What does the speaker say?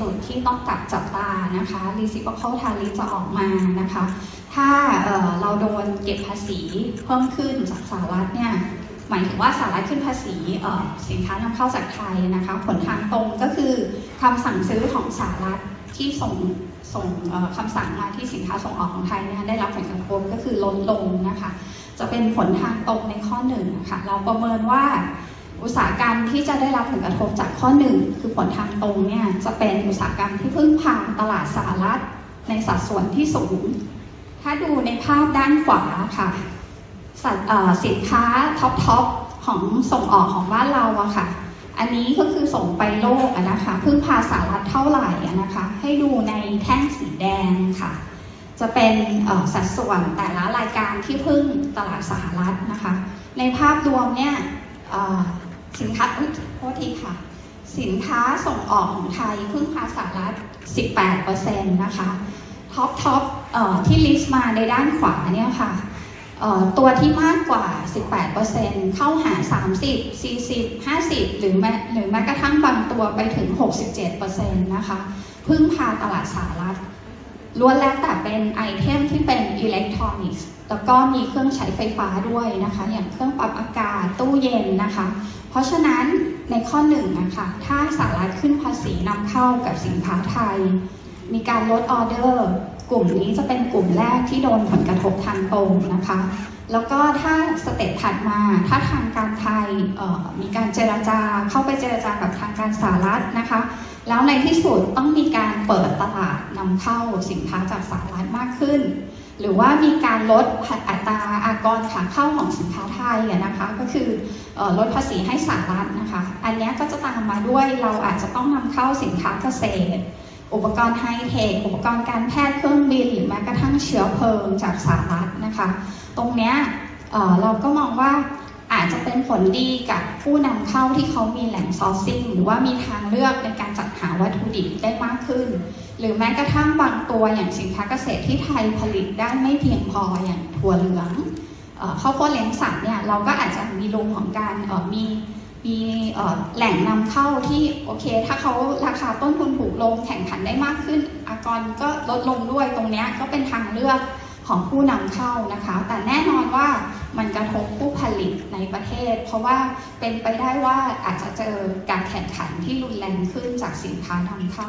จุดที่ต้องจับจับตานะคะ reciprocal tariff จะออกมานะคะ ถ้าเเราโดนเก็บภาษีเพิ่มขึ้นจากสหรัฐเนี่ยหมายถึงว่าสหรัฐขึ้นภาษีสินค้านำเข้าจากไทยนะคะ ผลทางตรงก็คือคำสั่งซื้อของสหรัฐที่ส่งส่งคำสั่งมาที่สินค้าส่งออกของไทยนะได้รับผลกระทบก็คือลดลงนะคะ จะเป็นผลทางตรงในข้อหนึ่งนะคะเราประเมินว่า อุตสาหกรรมที่จะได้รับผลกระทบจากข้อหนึ่งคือผลทางตรงเนี่ยจะเป็นอุตสาหกรรมที่พึ่งพาตลาดสหรัฐในสัดส่วนที่สูง ถ้าดูในภาพด้านขวาค่ะส,สินค้าท็อปทอปของส่งออกของบ้านเราอะค่ะ อันนี้ก็คือส่งไปโลกนะคะ พึ่งพาสหรัฐเท่าไหร่นะคะ ให้ดูในแท่งสีแดงค่ะ จะเป็นสัดส่วนแต่ละรายการที่พึ่งตลาดสหรัฐนะคะ ในภาพรวมเนี่ย สินค้าอุ๊ยโทษทีค่ะ สินค้าส่งออกของไทยพึ่งพาสหรัฐ 18%นะคะท็อปท็อปอที่ลิสต์มาในด้านขวาเนี่ยค่ะตัวที่มากกว่า 18%เข้าหา 30 40 50 หรือแม้หรือแม้กระทั่งบางตัวไปถึง 67%นะคะ พึ่งพาตลาดสหรัฐ ล้วนแล้วแต่เป็นไอเทมที่เป็นอิเล็กทรอนิกส์แล้วก็มีเครื่องใช้ไฟฟ้าด้วยนะคะ อย่างเครื่องปรับอากาศตู้เย็นนะคะ เพราะฉะนั้นในข้อหนึ่งนะคะถ้าสหรัฐขึ้นภาษีนำเข้ากับสินค้าไทย มีการลดออเดอร์ กลุ่มนี้จะเป็นกลุ่มแรกที่โดนผลกระทบทางตรงนะคะ แล้วก็ถ้าสเต็ปถัดมาถ้าทางการไทยมีการเจรจาเข้าไปเจรจากับทางการสหรัฐนะคะ แล้วในที่สุดต้องมีการเปิดตลาดนำเข้าสินค้าจากสหรัฐมากขึ้น หรือว่ามีการลดอัตราอากรขาเข้าของสินค้าไทยนะคะก็คืออลดภาษีให้สหรัฐนะคะ อันนี้ก็จะตามมาด้วยเราอาจจะต้องนำเข้าสินค้าเกษตร อุปกรณ์ไฮเทค อุปกรณ์การแพทย์เครื่องบิน หรือแม้กระทั่งเชื้อเพลิงจากสหรัฐนะคะ ตรงเนี้ยเเราก็มองว่าอาจจะเป็นผลดีกับผู้นำเข้าที่เขามีแหล่งซอร์ซิ่งหรือว่ามีทางเลือกในการจัดหาวัตถุดิบได้มากขึ้น หรือแม้กระทั่งบางตัวอย่างสินค้าเกษตรที่ไทยผลิตได้ไม่เพียงพออย่างถั่วเหลืองเข้าวโพดเลี้ยงสัตว์เนี่ยเราก็อาจจะมีรูมของการมี มีแหล่งนำเข้าที่โอเค ถ้าเขาราคาต้นทุนถูกลงแข่งขันได้มากขึ้น อากรก็ลดลงด้วยตรงนี้ก็เป็นทางเลือกของผู้นำเข้านะคะ แต่แน่นอนว่ามันกระทบผู้ผลิตในประเทศ เพราะว่าเป็นไปได้ว่าอาจจะเจอการแข่งขันที่รุนแรงขึ้นจากสินค้านำเข้า